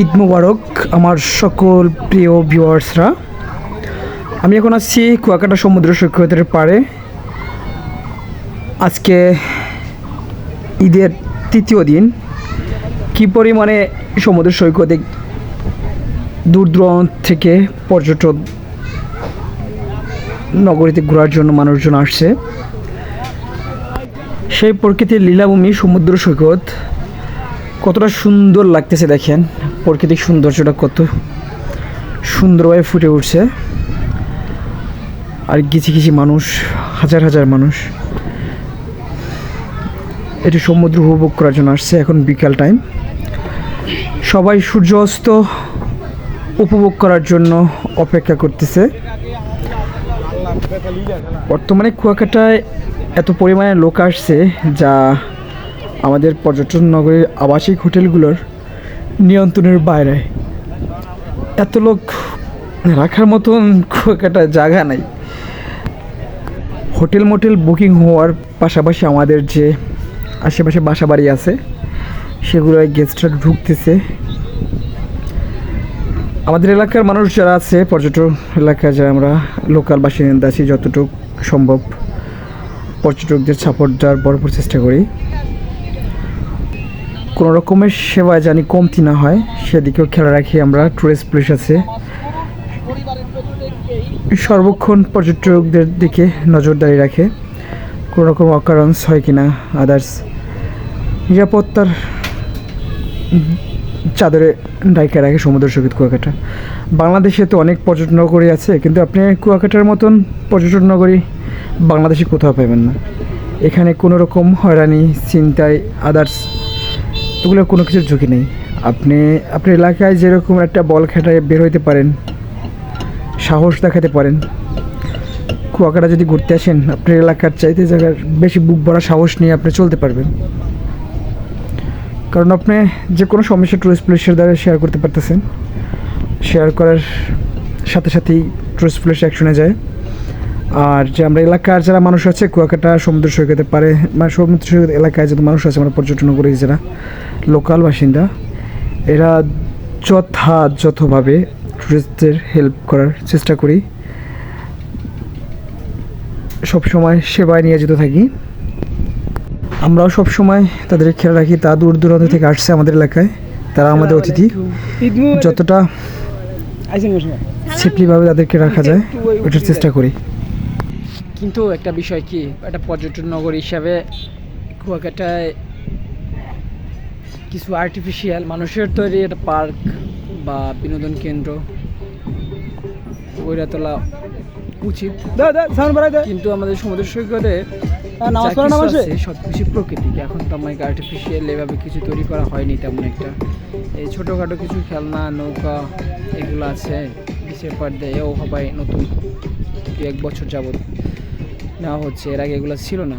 ঈদ মুবারক আমার সকল প্রিয় ভিউয়ার্সরা। আমি এখন আছি কুয়াকাটা সমুদ্র সৈকতের পাড়ে। আজকে ঈদের তৃতীয় দিন। কি পরিমাণে সমুদ্র সৈকতে দূর দূরান্ত থেকে পর্যটক নগরীতে ঘোরার জন্য মানুষজন আসছে। সেই প্রকৃতির লীলাভূমি সমুদ্র সৈকত। কতটা সুন্দর লাগতেছে দেখেন। প্রাকৃতিক সৌন্দর্যটা কত সুন্দরভাবে ফুটে উঠছে। আর কিছু কিছু মানুষ, হাজার হাজার মানুষ। এটি সমুদ্র উপভোগ করার জন্য আসছে, এখন বিকাল টাইম সবাই সূর্য অস্ত উপভোগ করার জন্য অপেক্ষা করতেছে। বর্তমানে কুয়াকাটায় এত পরিমাণে লোক আসছে যা আমাদের পর্যটন নগরীর আবাসিক হোটেলগুলোর নিয়ন্ত্রণের বাইরে। এত লোক রাখার মতন কুয়াকাটা জায়গা নাই। হোটেল মোটেল বুকিং হওয়ার পাশাপাশি আমাদের যে আশেপাশে বাসা বাড়ি আছে, সেগুলোয় গেস্টরা ঢুকতেছে। আমাদের এলাকার মানুষ যারা আছে পর্যটন এলাকায় যারা আমরা লোকাল বাসিন্দা আছি, যতটুকু সম্ভব, পর্যটকদের সাপোর্ট দেওয়ার ভরপুর চেষ্টা করি। কোনো রকমের সেবায় জানি কমতি না হয়, সেদিকেও খেয়াল রাখি আমরা টুরিস্ট প্লেস আছে। সর্বক্ষণ পর্যটকদের দিকে নজরদারি রাখে, কোনো রকম অকারণস হয় কি না আদার্স নিরাপত্তার চাদরে ডাইকা রাখে সমুদ্র সৈকত কুয়াকাটা। বাংলাদেশে তো অনেক পর্যটন নগরী আছে, কিন্তু আপনি কুয়াকাটার মতন পর্যটন নগরী বাংলাদেশে কোথাও পাবেন না। এখানে কোনো রকম হয়রানি চিন্তায় আদার্স এগুলোর কোনো কিছুর ঝুঁকি নেই। আপনি আপনার এলাকায় যেরকম একটা বল খেটায় বের হইতে পারেন, সাহস দেখাতে পারেন। কুয়াকাটা যদি ঘুরতে আসেন, আপনার এলাকার চাইতে জায়গার বেশি বুক ভরা সাহস নিয়ে আপনি চলতে পারবেন। কারণ আপনি যে কোনো সমস্যা টুরিস্ট পুলিশের দ্বারা শেয়ার করতে পারতেছেন। শেয়ার করার সাথে সাথেই টুরিস্ট পুলিশ অ্যাকশনে যায়। আর যে আমরা এলাকার যারা মানুষ আছে কুয়াকাটা সমুদ্র সৈকতে পারে মানে সমুদ্র সৈকত এলাকায় যত মানুষ আছে আমরা পর্যটন করি যারা লোকাল বাসিন্দা এরা যথাযথভাবে টুরিস্টদের হেল্প করার চেষ্টা করি। সব সময় সেবায় নিয়োজিত থাকি। আমরাও সব সময় তাদের খেয়াল রাখি তা দূর দূরান্ত থেকে আসছে আমাদের এলাকায় তারা আমাদের অতিথি। যতটা সেফলিভাবে তাদেরকে রাখা যায় ওটার চেষ্টা করি। কিন্তু একটা বিষয় কি একটা পর্যটন নগর হিসাবে কুয়াকাটায় কিছু আর্টিফিশিয়াল মানুষের তৈরি একটা পার্ক বা বিনোদন কেন্দ্র গড়ে তোলা উচিত কিন্তু আমাদের সমুদ্র সৈকতে সব কিছু প্রাকৃতিক। এখন তো আমাকে আর্টিফিশিয়াল এভাবে কিছু তৈরি করা হয়নি তেমন একটা। এই ছোটোখাটো কিছু খেলনা নৌকা এগুলো আছে বিচের পার দিয়ে। এও সবাই নতুন দু এক বছর যাবত নেওয়া হচ্ছে এর আগে এগুলো ছিল না।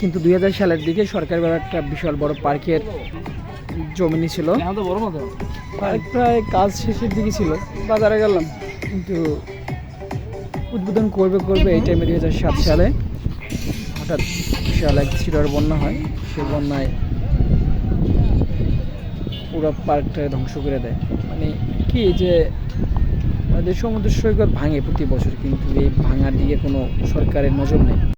কিন্তু দুই হাজার সালের দিকে সরকার একটা বিশাল বড় পার্কের জমিনি ছিল পার্ক প্রায় কাজ শেষের দিকে ছিল বাজারে গেলাম। কিন্তু উদ্বোধন করবে করবে এই টাইমে দুই হাজার সাত সালে। হঠাৎ বিশাল এক ছিটার বন্যা হয় সেই বন্যায় পুরো পার্কটা ধ্বংস করে দেয়। মানে কি যে সমুদ্র সৈকত ভাঙে প্রতি বছর কিন্তু এই ভাঙার দিকে কোনো সরকারের নজর নেই।